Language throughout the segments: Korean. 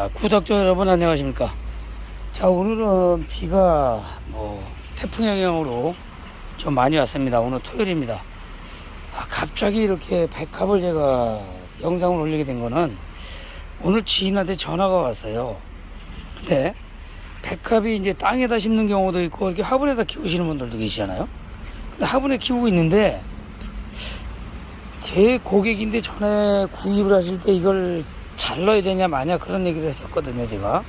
자, 구독자 여러분 안녕하십니까? 자, 오늘은 비가 뭐 태풍 영향으로 좀 많이 왔습니다. 오늘 토요일입니다. 아, 갑자기 이렇게 백합을 제가 영상을 올리게 된 거는 오늘 지인한테 전화가 왔어요. 근데 백합이 이제 땅에다 심는 경우도 있고 이렇게 화분에다 키우시는 분들도 계시잖아요. 근데 화분에 키우고 있는데 제 고객인데 전에 구입을 하실 때 이걸 잘라야 되냐 마냐 그런 얘기를 했었거든요 제가.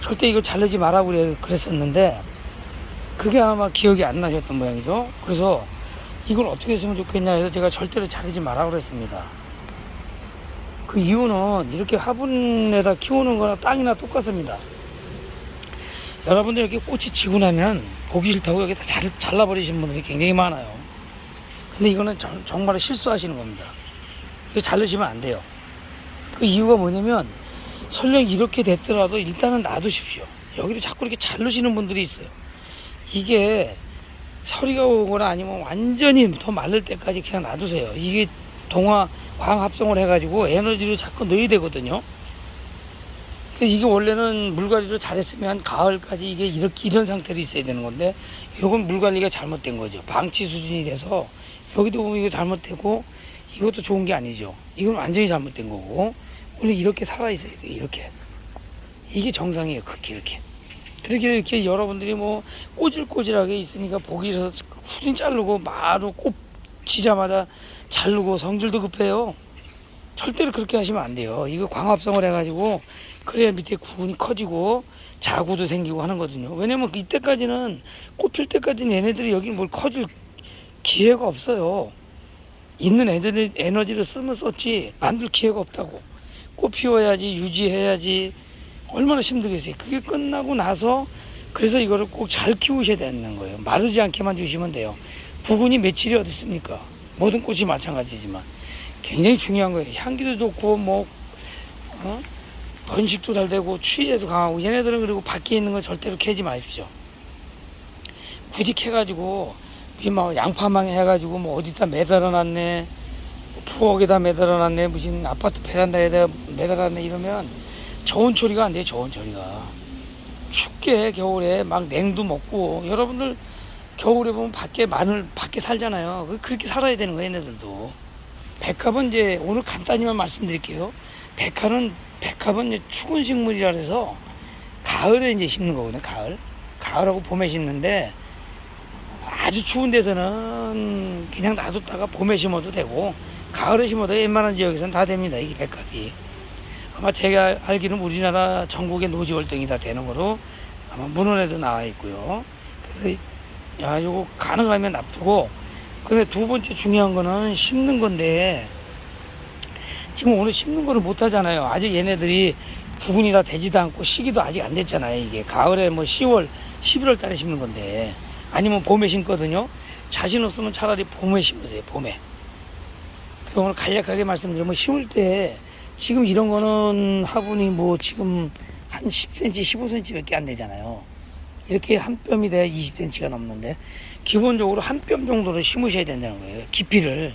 절대 이걸 자르지 말라고 그랬었는데 그게 아마 기억이 안 나셨던 모양이죠. 그래서 이걸 어떻게 했으면 좋겠냐 해서 제가 절대로 자르지 말라고 그랬습니다. 그 이유는 이렇게 화분에다 키우는 거나 땅이나 똑같습니다. 여러분들 이렇게 꽃이 지고 나면 보기 싫다고 여기 다 잘, 잘라버리시는 분들이 굉장히 많아요. 근데 이거는 정, 정말 실수하시는 겁니다. 이거 자르시면 안 돼요 그 이유가 뭐냐면 설령 이렇게 됐더라도 일단은 놔두십시오. 여기를 자꾸 이렇게 자르시는 분들이 있어요. 이게 서리가 오거나 아니면 완전히 더 마를 때까지 그냥 놔두세요. 이게 동화 광 합성을 해가지고 에너지를 자꾸 넣어야 되거든요. 그래서 이게 원래는 물관리를 잘했으면 가을까지 이게 이렇게 이런 상태로 있어야 되는 건데 이건 물관리가 잘못된 거죠. 방치 수준이 돼서 여기도 보면 이거 잘못되고 이것도 좋은 게 아니죠. 이건 완전히 잘못된 거고 원래 이렇게 살아 있어야 돼 이렇게. 이게 정상이에요 그렇게 이렇게. 그렇게 이렇게 여러분들이 뭐 꼬질꼬질하게 있으니까 보기 싫어서 후진 자르고 마루 꼽 지자마자 자르고 성질도 급해요. 절대로 그렇게 하시면 안 돼요. 이거 광합성을 해가지고 그래야 밑에 구근이 커지고 자구도 생기고 하는 거거든요. 왜냐면 이때까지는 꽃필 때까지는 얘네들이 여기 뭘 커질 기회가 없어요. 있는 애들이 에너지를 쓰면 썼지 만들 기회가 없다고 꽃 피워야지 유지해야지 얼마나 힘들겠어요. 그게 끝나고 나서 그래서 이거를 꼭 잘 키우셔야 되는 거예요. 마르지 않게만 주시면 돼요. 부근이 며칠이 어디 있습니까? 모든 꽃이 마찬가지지만. 굉장히 중요한 거예요. 향기도 좋고 뭐 어? 번식도 잘 되고 추위에도 강하고 얘네들은 그리고 밖에 있는 거 절대로 캐지 마십시오. 굳이 캐가지고 이막 양파망 해가지고 뭐 어디다 매달아 놨네 부엌에다 매달아 놨네. 무슨 아파트 베란다에다 매달아 놨네. 이러면 저온 처리가 안 돼요 저온 처리가. 춥게 겨울에 막 냉도 먹고. 여러분들 겨울에 보면 밖에 마늘 밖에 살잖아요. 그- 그렇게 살아야 되는 거예요 얘네들도. 백합은 이제 오늘 간단히만 말씀드릴게요. 백합은 백합은 이제 추운 식물이라 해서 가을에 이제 심는 거거든요 가을. 가을하고 봄에 심는데 아주 추운 데서는 그냥 놔뒀다가 봄에 심어도 되고 가을에 심어도 웬만한 지역에서는 다 됩니다 이게 백합이 아마 제가 알기로는 우리나라 전국의 노지 월등이 다 되는 거로 아마 문헌에도 나와 있고요 그래서 야 이거 가능하면 놔두고 근데 두 번째 중요한 거는 심는 건데 지금 오늘 심는 거를 못 하잖아요 아직 얘네들이 부근이 다 되지도 않고 시기도 아직 안 됐잖아요 이게 가을에 뭐 10월 11월 달에 심는 건데 아니면 봄에 심거든요. 자신 없으면 차라리 봄에 심으세요. 봄에. 그리고 오늘 간략하게 말씀드리면 심을 때 지금 이런 거는 화분이 뭐 지금 한 10cm, 15cm밖에 안 되잖아요. 이렇게 한 뼘이 돼야 20cm가 넘는데 기본적으로 한 뼘 정도를 심으셔야 된다는 거예요. 깊이를.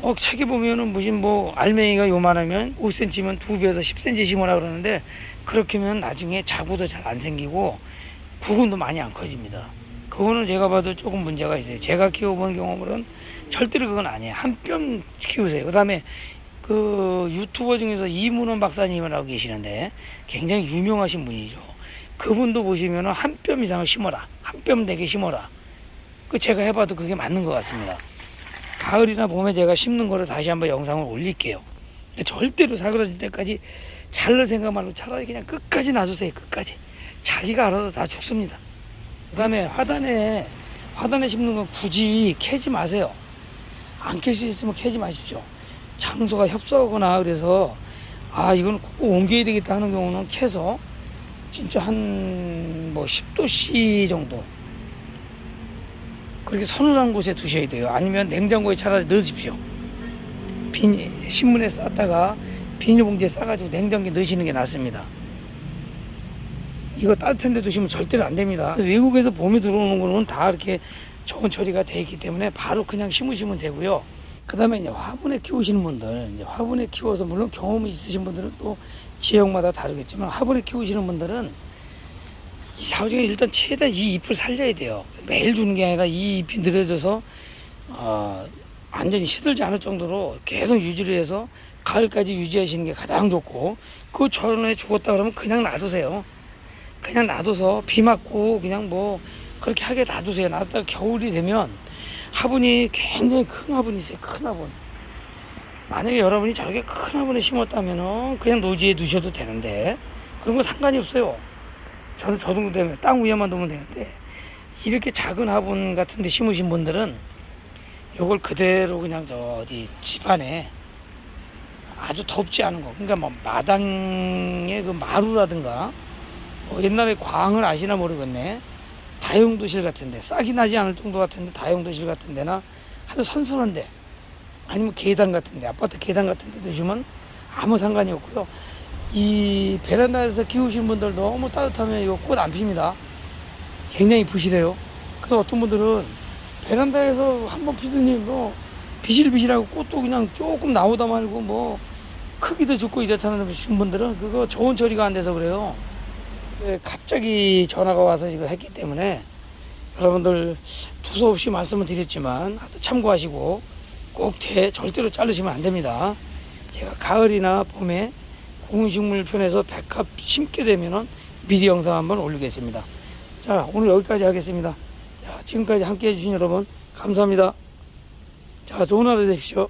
어, 책에 보면은 무슨 뭐 알맹이가 요만하면 5cm면 두 배에서 10cm 심으라 그러는데 그렇게 하면 나중에 자구도 잘 안 생기고 부근도 많이 안 커집니다. 그거는 제가 봐도 조금 문제가 있어요. 제가 키워본 경험으로는 절대로 그건 아니에요. 한 뼘 키우세요. 그 다음에 그 유튜버 중에서 이문원 박사님이라고 계시는데 굉장히 유명하신 분이죠. 그분도 보시면은 한 뼘 이상을 심어라. 한 뼘 되게 심어라. 그 제가 해봐도 그게 맞는 것 같습니다. 가을이나 봄에 제가 심는 거를 다시 한번 영상을 올릴게요. 절대로 사그러질 때까지 잘를 생각 말고 차라리 그냥 끝까지 놔주세요. 끝까지. 자기가 알아서 다 죽습니다. 그 다음에 화단에, 화단에 심는 건 굳이 캐지 마세요. 안캘수 있으면 캐지 마십시오. 장소가 협소하거나 그래서, 아, 이건 꼭 옮겨야 되겠다 하는 경우는 캐서, 진짜 한, 뭐, 10도씨 정도. 그렇게 서늘한 곳에 두셔야 돼요. 아니면 냉장고에 차라리 넣으십시오. 비, 신문에 쌌다가 비닐봉지에 싸가지고 냉장고에 넣으시는 게 낫습니다. 이거 따뜻한 데 두시면 절대로 안 됩니다. 외국에서 봄에 들어오는 거는 다 이렇게 저온 처리가 돼 있기 때문에 바로 그냥 심으시면 되고요. 그 다음에 이제 화분에 키우시는 분들 이제 화분에 키워서 물론 경험이 있으신 분들은 또 지역마다 다르겠지만 화분에 키우시는 분들은 이 사오지가 일단 최대한 이 잎을 살려야 돼요. 매일 주는 게 아니라 이 잎이 늘어져서 어, 완전히 시들지 않을 정도로 계속 유지를 해서 가을까지 유지하시는 게 가장 좋고 그 전에 죽었다 그러면 그냥 놔두세요. 그냥 놔둬서 비 맞고 그냥 뭐 그렇게 하게 놔두세요. 놔뒀다가 겨울이 되면 화분이 굉장히 큰 화분이 있어요. 큰 화분. 만약에 여러분이 저렇게 큰 화분에 심었다면은 그냥 노지에 두셔도 되는데 그런 거 상관이 없어요. 저는 저 정도 되면 땅 위에만 두면 되는데 이렇게 작은 화분 같은 데 심으신 분들은 요걸 그대로 그냥 저 어디 집안에 아주 덥지 않은 거 그러니까 뭐 마당에 그 마루라든가 뭐 옛날에 광을 아시나 모르겠네. 다용도실 같은데 싹이 나지 않을 정도 같은데 다용도실 같은 데나 아주 선선한데 아니면 계단 같은데 아파트 계단 같은 데 두시면 아무 상관이 없고요. 이 베란다에서 키우신 분들 너무 따뜻하면 이거 꽃 안 핍니다. 굉장히 부실해요. 그래서 어떤 분들은 베란다에서 한번 피더니 뭐 비실비실하고 꽃도 그냥 조금 나오다 말고 뭐 크기도 좋고 이렇다는 분들은 그거 좋은 처리가 안 돼서 그래요. 네, 갑자기 전화가 와서 이걸 했기 때문에 여러분들 두서없이 말씀을 드렸지만 참고하시고 꼭 대, 절대로 자르시면 안 됩니다. 제가 가을이나 봄에 공식물 편에서 백합 심게 되면은 미리 영상 한번 올리겠습니다. 자, 오늘 여기까지 하겠습니다. 자, 지금까지 함께 해주신 여러분, 감사합니다. 자, 좋은 하루 되십시오.